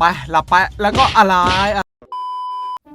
ไปหลับไปแล้วก็อะไร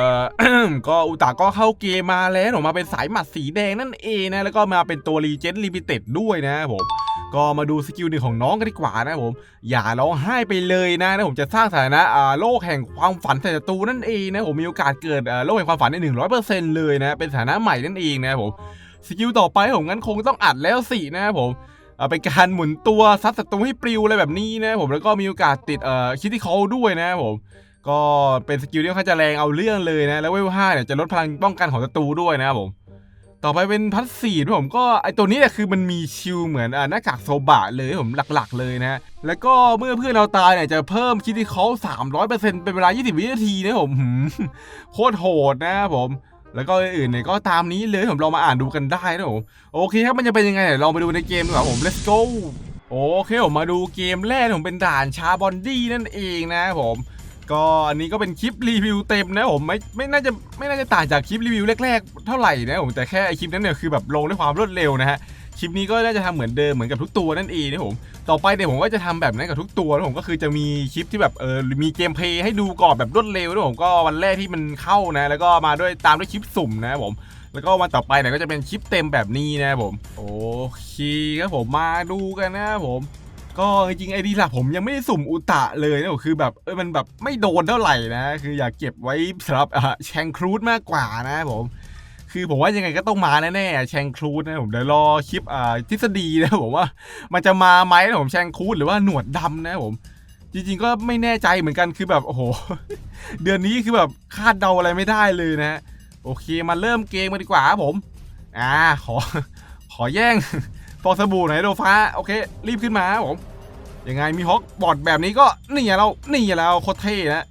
เอ่อ ก็อุตาก็เข้าเกมมาแล้วผมมาเป็นสายหมัดสีแดงนั่นเองนะ แล้วก็มาเป็นตัวรีเจนลิมิเต็ดด้วยนะผมก็มาดูสกิลหนึ่งของน้องกันดีกว่านะผม อย่าร้องไห้ไปเลยนะนะผมจะสร้างสถานะโลกแห่งความฝันใส่ศัตรูนั่นเองนะผมมีโอกาสเกิดโลกแห่งความฝันในหนึ่งร้อยเปอร์เซ็นต์เลยนะ เป็นสถานะใหม่นั่นเองนะผมสกิลต่อไปผมงั้นคงต้องอัดแล้วสินะผมเป็นการหมุนตัวซัดศัตรูให้ปลิวอะไรแบบนี้นะผมแล้วก็มีโอกาสติดคิดที่เขาด้วยนะผม ก็เป็นสกิลที่ค่อนข้าจะแรงเอาเรื่องเลยนะ แล้วเวลห้าเนี่ยจะลดพลังป้องกันของศัตรูด้วยนะครับผม ต่อไปเป็นพัสซีฟผมก็ไอตัวนี้เนี่ยคือมันมีชิลเหมือนหน้ากากโซบะเลยผมหลักๆเลยนะ แล้วก็เมื่อเพื่อนเราตายเนี่ยจะเพิ่มคิดที่เขา300%เปอร์เซ็นต์เป็นเวลา 20 วินาทีนะผมโคตรโหดนะครับผมแล้วก็อื่นๆเนี่ยก็ตามนี้เลยผมลองมาอ่านดูกันได้นะผมโอเคครับมันจะเป็นยังไงเดี๋ยวลองไปดูในเกมดีกว่าผม let's go โอเคผมมาดูเกมแรกผมเป็นด่านชาบอนดี้นั่นเองนะครับผม ก็อันนี้ก็เป็นคลิปรีวิวเต็มนะผมไม่ไม่น่าจะไม่น่าจะต่างจากคลิปรีวิวแรกๆ เท่าไหร่นะผมแต่แค่ไอคลิปนั้นเนี่ยคือแบบลงด้วยความรวดเร็วนะฮะคลิปนี้ก็น่าจะทำเหมือนเดิมเหมือนกับทุกตัวนั่นเองนะผมต่อไปเนี่ยผมก็จะทำแบบนั้นกับทุกตัวนะผมก็คือจะมีคลิปที่แบบเออมีเกมเพลย์ให้ดูก่อนแบบรวดเร็วนะผมก็วันแรกที่มันเข้านะ แล้วก็มาด้วยตามด้วยคลิปสุ่มนะผมแล้วก็วันต่อไปเนี่ยก็จะเป็นคลิปเต็มแบบนี้นะผม โอเคครับผมมาดูกันนะผม ก็จริงไอดีหลักผมยังไม่ได้สุ่มอุตะเลยนะคือแบบเออมันแบบไม่โดนเท่าไหร่นะ คืออยากเก็บไว้สำหรับแชงครูดมากกว่านะผมคือผมว่ายังไงก็ต้องมาแน่ๆแชงครูดนะผมเดี๋ยวรอคลิปอ่าทฤษฎีนะผมว่า มันจะมาไหมนะผมแชงครูดหรือว่าหนวดดำนะผมจริงๆก็ไม่แน่ใจเหมือนกันคือแบบโอ้โห เดือนนี้คือแบบคาดเดาอะไรไม่ได้เลยนะ โอเคมาเริ่มเกมกันดีกว่าครับผม อ่าขอขอแย่ง ฟองสบู่ไหนโดฟ้าโอเค รีบขึ้นมาผมยังไงมีฮอกบอดแบบนี้ก็นี่เรานี่เราโคตรเท่นะ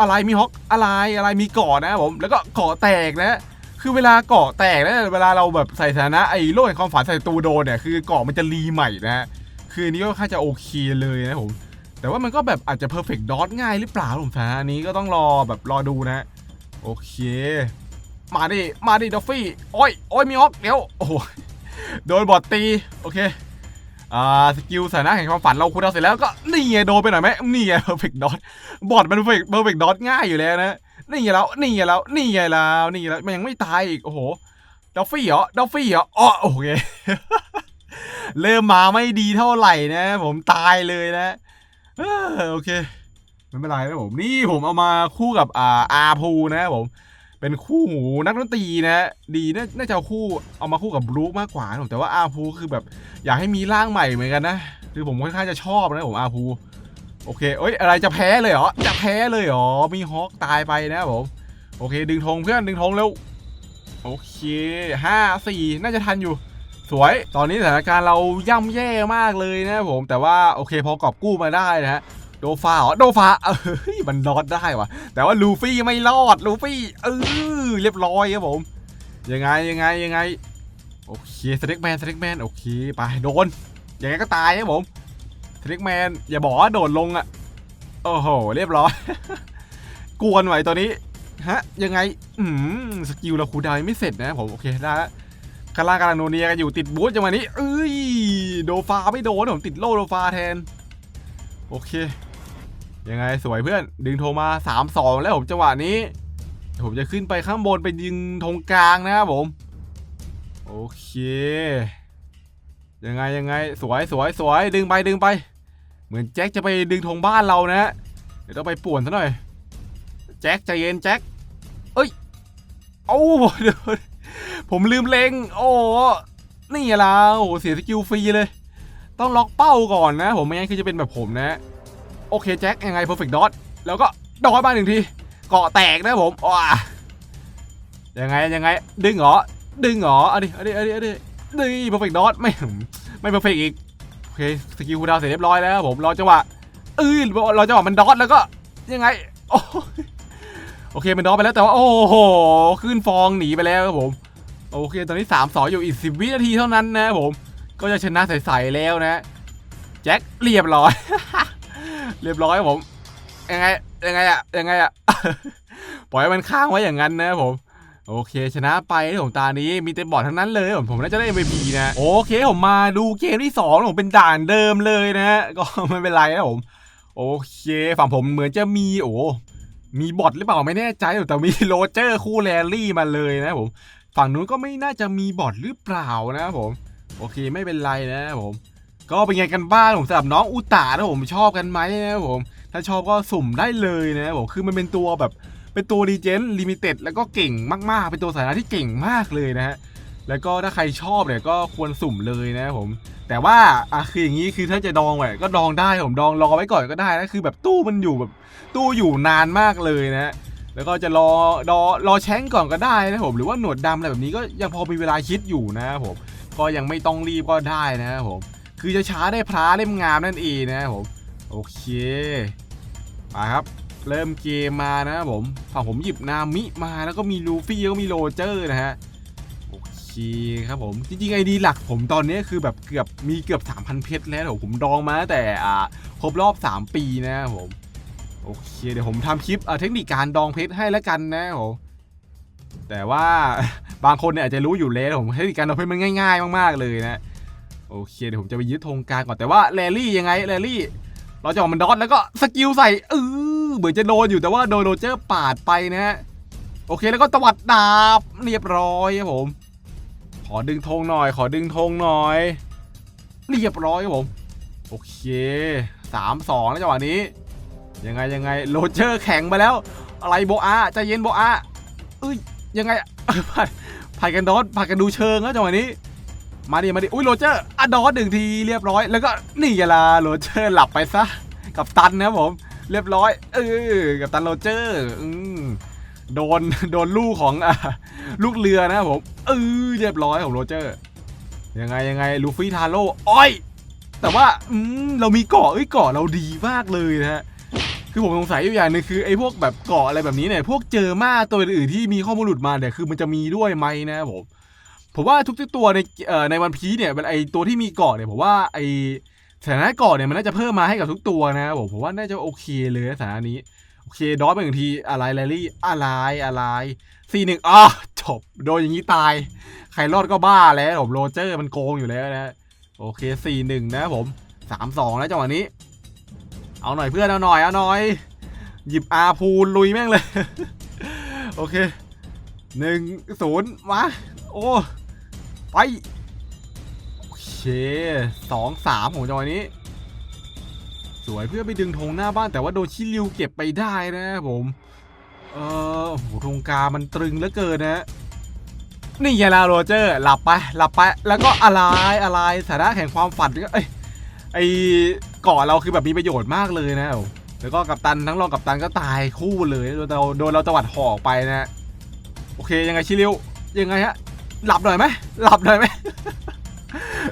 อะไรมีฮอกอะไรอะไรมีเกาะนะผมแล้วก็เกาะแตกนะคือเวลาเกาะแตกนะเวลาเราแบบใส่สถานะไอ้โลกแห่งความฝันใส่ตูโดนเนี่ยคือเกาะมันจะรีใหม่นะคืออันนี้ก็ค่าจะโอเคเลยนะผมแต่ว่ามันก็แบบอาจจะเพอร์เฟกต์ดอทง่ายหรือเปล่าผมสถานะนี้ก็ต้องรอแบบรอดูนะโอเค มาดิมาดิดอฟฟี่โอ้ยโอ้ยมีฮอกเดี๋ยวโอ้โห โดนบอดตี โอเค อ่า สกิลสถานะแห่งความฝันเราคูลดาเสร็จแล้วก็นี่ไงโดนไปหน่อยไหมนี่ไงเพอร์เฟกต์ดอทบอดมันเพอร์เฟกต์เพอร์เฟกต์ดอทง่ายอยู่แล้วนะ นี่ไงแล้ว นี่ไงแล้ว นี่ไงแล้ว นี่ไงแล้ว มันยังไม่ตายอีก โอ้โหดอฟฟี่เหรอดอฟฟี่เหรออ๋อโอเค เริ่มมาไม่ดีเท่าไหร่นะ ผมตายเลยนะโอเคไม่เป็นไรนะผม นี่ผมเอามาคู่กับอ่าอาพูนะผม เป็นคู่หูนักดนตรีนะดีน่าน่าจะเอาคู่เอามาคู่กับบรู๊คมากกว่านะผมแต่ว่าอาพูคือแบบอยากให้มีร่างใหม่เหมือนกันนะคือผมค่อนข้างจะชอบนะผมอาพูโอเคเอ้ยอะไรจะแพ้เลยเหรอจะแพ้เลยเหรอมีฮอกตายไปนะผมโอเค ดึงธงเพื่อนดึงธงเร็วโอเคห้าสี่น่าจะทันอยู่สวย ตอนนี้สถานการณ์เราย่ำแย่มากเลยนะผม แต่ว่าโอเคพอกอบกู้มาได้นะฮะ โดฟาเหรอโดฟาเอ้ยมันรอดได้วะแต่ว่าลูฟี่ไม่รอดลูฟี่เออเรียบร้อยครับผมยังไงยังไงยังไงโอเคสเต็กแมนสเต็กแมนโอเคไปโดนยังไงก็ตายครับผมสเต็กแมนอย่าบอกว่าโดดลงอะโอ้โหเรียบร้อย กวนไหวตัวนี้ฮะยังไงอืมสกิลเราคูดาวไม่เสร็จนะผมโอเคได้ละคาร่ากำลังโนเนียกันอยู่ติดบูธจังหวะนี้เอ้ยโดฟาไม่โดนผมติดโลโดฟาแทน โอเค ยังไงสวยเพื่อนดึงโทมา3 2 แล้วผมจังหวะนี้เดี๋ยวผมจะขึ้นไปข้างบนไปยิงธงกลางนะครับผม โอเค ยังไงยังไงสวยสวยสวยดึงไปดึงไป เหมือนแจ็คจะไปดึงธงบ้านเรานะ เดี๋ยวต้องไปป่วนซะหน่อย แจ็คใจเย็นแจ็คเอ้ยโอ้โหเดี๋ยวผมลืมเลงโอ้นี่ล่ะโอ้เสียสกิลฟรีเลย ต้องล็อกเป้าก่อนนะ ผมไม่งั้นคือจะเป็นแบบผมนะ โอเคแจ็คยังไง perfect dot แล้วก็ดอทมาหนึ่งทีเกาะแตกนะผมว้ายังไงยังไง ดึงเหรอดึงเหรอเอาดิเอาดิเอาดิเอาดินี่ perfect dot ไม่ไม่ perfect อีกโอเคสกิลคูดาวเสร็จเรียบร้อยแล้วผมรอจังหวะเออเราจะบอกมันดอทแล้วก็ยังไงโอ้โอเคมันดอทไปแล้วแต่ว่าโอ้โหขึ้นฟองหนีไปแล้วครับผมโอเค ตอนนี้3 2ออยู่อีก10วินาทีเท่านั้นนะผม ก็จะชนะใสๆแล้วนะ แจ็คเรียบร้อย เรียบร้อยครับผมยังไงยังไงอะยังไงอะปล่อยให้มันค้างไว้อย่างนั้นนะครับผมโอเค ชนะไปที่ผมตานี้มีแต่บอร์ดทั้งนั้นเลยผมผมน่าจะได้ MVP นะโอเคผมมาดูเกมที่2ผมเป็นด่านเดิมเลยนะ ก็ไม่เป็นไรนะผม โอเค ฝั่งผมเหมือนจะมีโอ้มีบอทหรือเปล่าไม่แน่ใจแต่มีโรเจอร์คู่แรลลี่มาเลยนะผม ฝั่งนู้นก็ไม่น่าจะมีบอทหรือเปล่านะครับผม โอเคไม่เป็นไรนะครับผม ก็เป็นไงกันบ้างผมสำหรับน้องอุตานะผมชอบกันไหมนะครับผมถ้าชอบก็สุ่มได้เลยนะผมคือมันเป็นตัวแบบเป็นตัวรีเจนลิมิเต็ดแล้วก็เก่งมากๆ เป็นตัวสาธาที่เก่งมากเลยนะฮะแล้วก็ถ้าใครชอบเนี่ยก็ควรสุ่มเลยนะผม แต่ว่าอะคืออย่างนี้คือถ้าจะดองไว้ก็ดองได้ผมดองรอไว้ก่อนก็ได้นะคือแบบตู้มันอยู่แบบตู้อยู่นานมากเลยนะฮะแล้วก็จะรอรอรอแช้งก่อนก็ได้นะผมหรือว่าหนวดดำอะไรแบบนี้ก็ยังพอมีเวลาคิดอยู่นะผม ก็ยังไม่ต้องรีบก็ได้นะผม คือจะช้าได้พระเล่มงามนั่นเองนะครับผมโอเคมาครับ เริ่มเกมมานะครับผมฝั่งผมหยิบนามิมาแล้วก็มีลูฟี่แล้วก็มีโรเจอร์นะฮะโอเคครับผมจริงๆไอดีหลักผมตอนนี้คือแบบเกือบมีเกือบ 3,000 เพชรแล้วผมดองมาตั้งแต่อ่าครบรอบ 3 ปีนะครับผมโอเคเดี๋ยวผมทำคลิปเอ่อเทคนิคการดองเพชรให้แล้วกันนะผมแต่ว่าบางคนเนี่ยอาจจะรู้อยู่แล้วผมเทคนิคการดองเพชรมันง่าย ๆ มากๆเลยนะ โอเคเดี๋ยวผมจะไปยึดธงกลางก่อนแต่ว่าแรลลี่ยังไงแรลลี่ เราจะออกมันดอทแล้วก็สกิลใส่เออเหมือนจะโดนอยู่แต่ว่าโดนโรเจอร์ปาดไปนะฮะโอเคแล้วก็ตวัดดาบเรียบร้อยครับผม ขอดึงธงหน่อย ขอดึงธงหน่อยเรียบร้อยครับผมโอเคสามสองแล้วจังหวะนี้ ยังไงยังไงโรเจอร์แข็งไปแล้ว อะไรโบอาใจเย็นโบอาเอ้ยยังไงผัดผัดกันดอสผัดกันดูเชิงแล้วจังหวะนี้ มาดิมาดิอุ้ยโรเจอร์อะดอสหนึ่งทีเรียบร้อย แล้วก็นี่ไงล่ะโรเจอร์หลับไปซะกับตันนะครับผม เรียบร้อย เออกับตันโรเจอร์อืมโดนโดนลูกของอลูกเรือนะครับผมเออเรียบร้อยของโรเจอร์ยังไงยังไงลูฟี่ทาโร่อ้อย แต่ว่าอืมเรามีเกาะเอ้ยเกาะเราดีมากเลยนะฮะคือผมสงสัยอยู่อย่างหนึงคือไอ้พวกแบบเกาะอะไรแบบนี้เนี่ยพวกเจอมาตัวอื่นที่มีข้อมูลหลุดมาเนี่ยคือมันจะมีด้วยไหมนะครับผม ผมว่าทุกตัวในเอ่อในวันพีเนี่ยมันไอตัวที่มีเกาะเนี่ยผมว่าไอสถานะเกาะเนี่ยมันน่าจะเพิ่มมาให้กับทุกตัวนะผมผมว่าน่าจะโอเคเลยสถานะนี้โอเคดอสไปหนึ่งทีอะไรแรลลี่อะไรอะไรสี่หนึ่งอ๋อจบโดนอย่างนี้ตาย ใครรอดก็บ้าแล้วผมโรเจอร์มันโกงอยู่แล้วนะโอเคสี่หนึ่งนะผมสามสองแล้วจังหวะนี้ เอาหน่อยเพื่อนเอาหน่อยเอาหน่อย หยิบอาพูลลุยแม่งเลย โอเคหนึ่งศูนย์มาโอ้ ไป โอเคสองสามของจังหวะนี้ สวยเพื่อไปดึงธงหน้าบ้านแต่ว่าโดนชิลิวเก็บไปได้นะผมเออโหธงกามันตรึงเหลือเกินนะนี่ไงล่ะโรเจอร์ หลับไป หลับไป แล้วก็อะไรอะไรสาระแห่งความฝันก็เอ้ยไอเกาะเราคือแบบมีประโยชน์มากเลยนะแล้วก็กัปตันทั้งรองกัปตันก็ตายคู่เลยโดนเราโดนเราตวัดหอกไปนะ โอเคยังไงชิลิวยังไงฮะ หลับหน่อยไหมหลับหน่อยไหม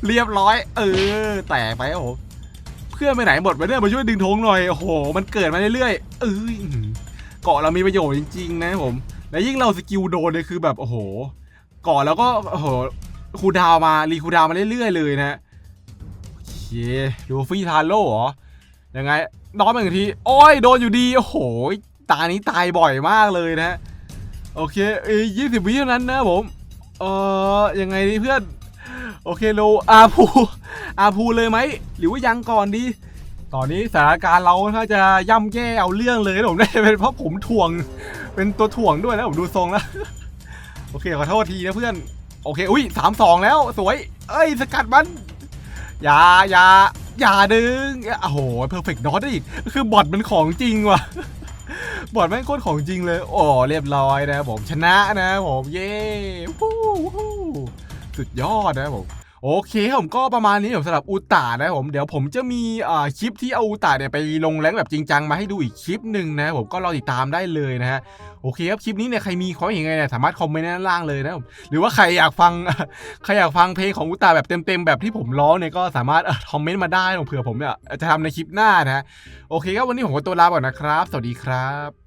เรียบร้อย เออ แตกไปโอ้โหเพื่อนไปไหนหมดไปเนี่ยมาช่วยดึงธงหน่อยโอ้โห มันเกิดมาเรื่อยๆเอ้ยเกาะเรามีประโยชน์จริงๆ นะผม และยิ่งเราสกิลโดนเนี่ยคือแบบโอ้โหก่อนแล้วก็โอ้โหคูดาวมารีคูดาวมาเรื่อยๆเลยนะโอเคดูฟี่ทาโร่เหรอยังไงน้องมาหนึ่งทีโอ้ยโดนอยู่ดีโอ้โหตานี้ตายบ่อยมากเลยนะ โอเคเอ้ยี่สิบวิเท่านั้นนะผม เออยังไงดีเพื่อน โอเคโลอาพูอาพูเลยไหม หรือว่ายังก่อนดี ตอนนี้สถานการณ์เราถ้าจะย่ำแย่เอาเรื่องเลยนะผมได้เป็นเพราะผมถ่วง เป็นตัวถ่วงด้วยนะผมดูทรงแล้ว โอเคขอโทษทีนะเพื่อน โอเค อุ้ยสามสองแล้ว สวย เอ้ย สกัดมัน อย่าอย่าอย่าดึง โอ้โหเพอร์เฟกต์ดอทอีก คือบอทมันของจริงว่ะ บอทแม่งโคตรของจริงเลย โอ้เรียบร้อยนะผมชนะนะผมเย้วู้วู้สุดยอดนะผม โอเคครับผมก็ประมาณนี้ผมสำหรับอูตานะผมเดี๋ยวผมจะมีอ่าคลิปที่เอาอูตาเนี่ยไปลงแรงแบบจริงจังมาให้ดูอีกคลิปหนึ่งนะผมก็รอติดตามได้เลยนะฮะโอเคครับคลิปนี้เนี่ยใครมีความเห็นยังไงเนี่ยสามารถคอมเมนต์ด้านล่างเลยนะผมหรือว่าใครอยากฟังใครอยากฟังเพลงของอูตาแบบเต็มๆแบบที่ผมร้องเนี่ยก็สามารถคอมเมนต์มาได้เผื่อผมเนี่ยจะทำในคลิปหน้านะฮะโอเคครับวันนี้ผมก็ตัวลาไปก่อนนะครับ สวัสดีครับ